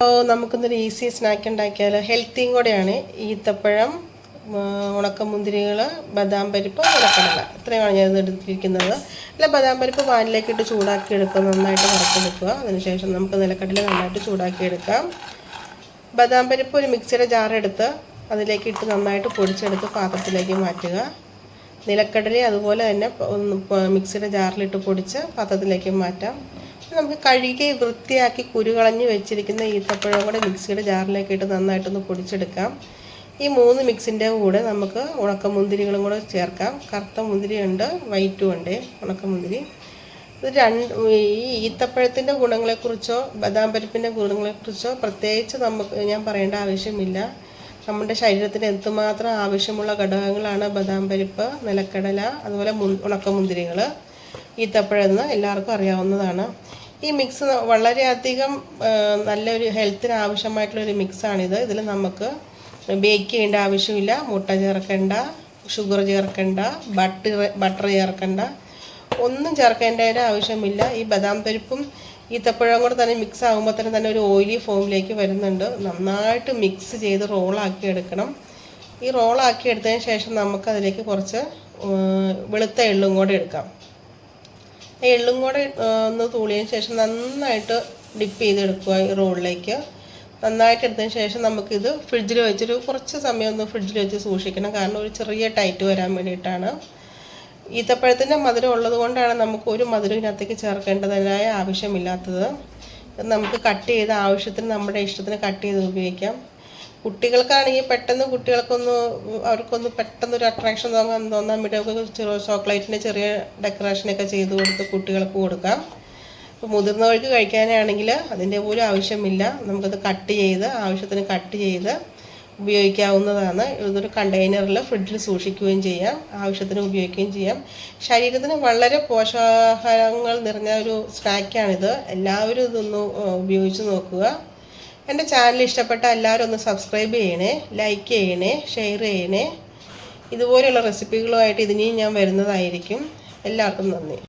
അപ്പോൾ നമുക്കിന്നൊരു easy snack ഉണ്ടാക്കിയാൽ ഹെൽത്തിയും കൂടെയാണ്. ഈത്തപ്പഴം ഉണക്കമുന്തിരികൾ ബദാം പരിപ്പ് ഉണക്കടല ഇത്രയുമാണ് ഞാൻ എടുത്തിരിക്കുന്നത്. അല്ല ബദാം പരിപ്പ് പാനിലേക്ക് ഇട്ട് ചൂടാക്കി എടുക്കുക നന്നായിട്ട് വറുത്തെടുക്കുക. അതിനുശേഷം നമുക്ക് നിലക്കടല നന്നായിട്ട് ചൂടാക്കി എടുക്കാം. ബദാം പരിപ്പ് ഒരു മിക്സിയുടെ ജാറെടുത്ത് അതിലേക്ക് ഇട്ട് നന്നായിട്ട് പൊടിച്ചെടുത്ത് പാത്രത്തിലേക്ക് മാറ്റുക. നിലക്കടലയും അതുപോലെ തന്നെ മിക്സിയുടെ ജാറിലിട്ട് പൊടിച്ച് പാത്രത്തിലേക്ക് മാറ്റാം. നമുക്ക് കഴുകി വൃത്തിയാക്കി കുരുകളഞ്ഞ് വെച്ചിരിക്കുന്ന ഈത്തപ്പഴം കൂടെ മിക്സിയുടെ ജാറിലേക്ക് ഇട്ട് നന്നായിട്ടൊന്ന് പൊടിച്ചെടുക്കാം. ഈ മൂന്ന് മിക്സിന്റെ കൂടെ നമുക്ക് ഉണക്കമുന്തിരികളും കൂടെ ചേർക്കാം. കറുത്ത മുന്തിരിയുണ്ട് വൈറ്റും ഉണ്ട് ഉണക്കമുന്തിരി. ഇത് രണ്ട് ഈ ഈത്തപ്പഴത്തിന്റെ ഗുണങ്ങളെക്കുറിച്ചോ ബദാം പരിപ്പിന്റെ ഗുണങ്ങളെക്കുറിച്ചോ പ്രത്യേകിച്ച് നമുക്ക് ഞാൻ പറയേണ്ട ആവശ്യമില്ല. നമ്മുടെ ശരീരത്തിന് എന്തുമാത്രം ആവശ്യമുള്ള ഘടകങ്ങളാണ് ബദാം പരിപ്പ് നിലക്കടല അതുപോലെ ഉണക്കമുന്തിരികൾ ഈത്തപ്പഴം എന്ന് എല്ലാവർക്കും അറിയാവുന്നതാണ്. ഈ മിക്സ് വളരെയധികം നല്ലൊരു ഹെൽത്തിന് ആവശ്യമായിട്ടുള്ളൊരു മിക്സാണിത് ഇതിൽ നമുക്ക് ബേക്ക് ചെയ്യേണ്ട ആവശ്യമില്ല. മുട്ട ചേർക്കേണ്ട ഷുഗർ ചേർക്കേണ്ട ബട്ടർ ബട്ടർ ചേർക്കേണ്ട. ഒന്നും ചേർക്കേണ്ടതിന്റെ ആവശ്യമില്ല. ഈ ബദാം പരിപ്പും ഈത്തപ്പഴം കൂടെ തന്നെ മിക്സ് ആകുമ്പോൾ തന്നെ തന്നെ ഒരു ഓയിലി ഫോമിലേക്ക് വരുന്നുണ്ട്. നന്നായിട്ട് മിക്സ് ചെയ്ത് റോളാക്കി എടുക്കണം. ഈ റോളാക്കി എടുത്തതിന് ശേഷം നമുക്കതിലേക്ക് കുറച്ച് വെളുത്ത എള്ളും കൂടെ എടുക്കാം. എള്ളും കൂടെ ഒന്ന് തൂളിയതിന് ശേഷം നന്നായിട്ട് ഡിപ്പ് ചെയ്തെടുക്കുക ഈ റോളിലേക്ക് നന്നായിട്ട് എടുത്തതിന് ശേഷം നമുക്കിത് ഫ്രിഡ്ജിൽ വെച്ചൊരു കുറച്ച് സമയം ഒന്ന് ഫ്രിഡ്ജിൽ വെച്ച് സൂക്ഷിക്കണം. കാരണം ഒരു ചെറിയ ടൈറ്റ് വരാൻ വേണ്ടിയിട്ടാണ്. ഈത്തപ്പഴത്തിന്റെ മധുരം ഉള്ളത് കൊണ്ടാണ് നമുക്ക് ഒരു മധുരം ഇതിനകത്തേക്ക് ചേർക്കേണ്ടതായ ആവശ്യമില്ലാത്തത്. നമുക്ക് കട്ട് ചെയ്ത് ആവശ്യത്തിന് നമ്മുടെ ഇഷ്ടത്തിന് കട്ട് ചെയ്ത് ഉപയോഗിക്കാം. കുട്ടികൾക്കാണെങ്കിൽ പെട്ടെന്ന് കുട്ടികൾക്കൊന്ന് അവർക്കൊന്ന് പെട്ടെന്ന് ഒരു അട്രാക്ഷൻ തോന്നാൻ തോന്നാൻ വേണ്ടി ചോക്ലേറ്റിന്റെ ചെറിയ ഡെക്കറേഷനൊക്കെ ചെയ്ത് കൊടുത്ത് കുട്ടികൾക്ക് കൊടുക്കാം. ഇപ്പോൾ മുതിർന്നവർക്ക് കഴിക്കാനാണെങ്കിൽ അതിന്റെ പോലും ആവശ്യമില്ല. നമുക്കത് കട്ട് ചെയ്ത് ആവശ്യത്തിന് കട്ട് ചെയ്ത് ഉപയോഗിക്കാവുന്നതാണ്. ഇതൊരു കണ്ടെയ്നറിൽ ഫ്രിഡ്ജിൽ സൂക്ഷിക്കുകയും ചെയ്യാം. ആവശ്യത്തിന് ഉപയോഗിക്കുകയും ചെയ്യാം. ശരീരത്തിന് വളരെ പോഷകാഹാരങ്ങൾ നിറഞ്ഞ ഒരു സ്നാക്കാണിത് എല്ലാവരും ഇതൊന്ന് ഉപയോഗിച്ച് നോക്കുക. എന്റെ ചാനൽ ഇഷ്ടപ്പെട്ട എല്ലാവരും ഒന്ന് സബ്സ്ക്രൈബ് ചെയ്യണേ ലൈക്ക് ചെയ്യണേ ഷെയർ ചെയ്യണേ. ഇതുപോലെയുള്ള റെസിപ്പികളുമായിട്ട് ഇതിനെയും ഞാൻ വരുന്നതായിരിക്കും. എല്ലാവർക്കും നന്ദി.